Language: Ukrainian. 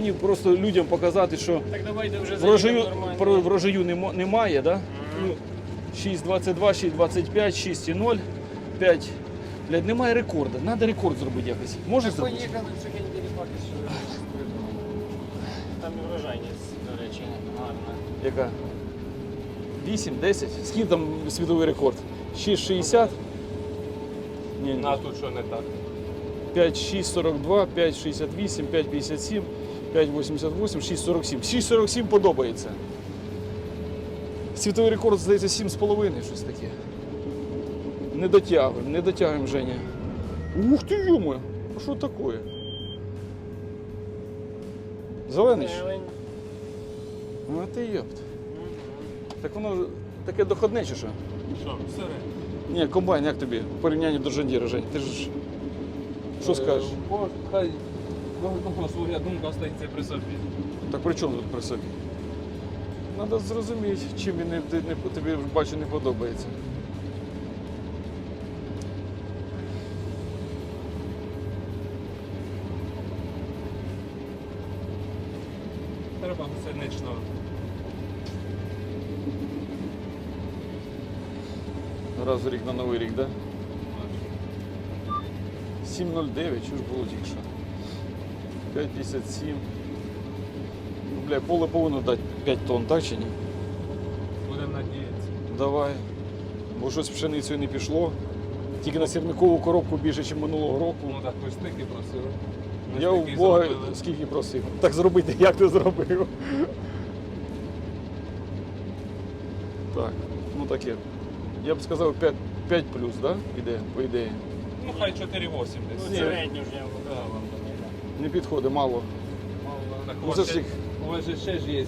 Ні, Просто людям показати, що Так давайте вже врожаю, про- врожаю немо- немає, да? Ну, 6,22, 6,25, 6,0, 5. Блядь, немає рекорду. Треба рекорд зробити якось. Так зробити? поїхали, сьогодні поки що. Там і врожайність, до речі, гарна. Яка? 8, 10? Скільки там світовий рекорд? 6,60? Ні, ні. А тут що не так? 5,642, 5,68, 5,57, 5,88, 6,47. 6,47 подобається. Світовий рекорд, здається, 7,5, щось таке. Не дотягуємо, не дотягуємо, Женя. Ух ти, йомо! А що таке? Зелений? А ти йопт. Так воно таке доходне чи що? Що, сире? Ні, комбайн, як тобі? В порівнянні до Жандіра, Жень. Ти ж що скажеш? Е, Хай ну, своя думка остається при собі. Так при чому тут при собі? Треба зрозуміти, чим він не, не, тобі бачу не подобається. Треба синично. Раз в рік на новий рік, так? Да? 7,09, що ж було тільки що? 5,57. Ну, бля, поле повинно дати 5 тонн, так чи ні? Будемо надіятися. Давай. Бо щось пшеницею не пішло. Тільки на сірникову коробку більше, ніж минулого року. Ну так ви стики просили. Ми Я у Бога зробили. скільки просив. Так зробити, як ти зробив. Так, ну таке. Я б сказав 5, 5 плюс, да? Іде, по ідеї. Ну хай 4,8 Ну, десь. Ні. середню вже я вам. Не підходить, мало. Так, Ну. У вас же ще ж є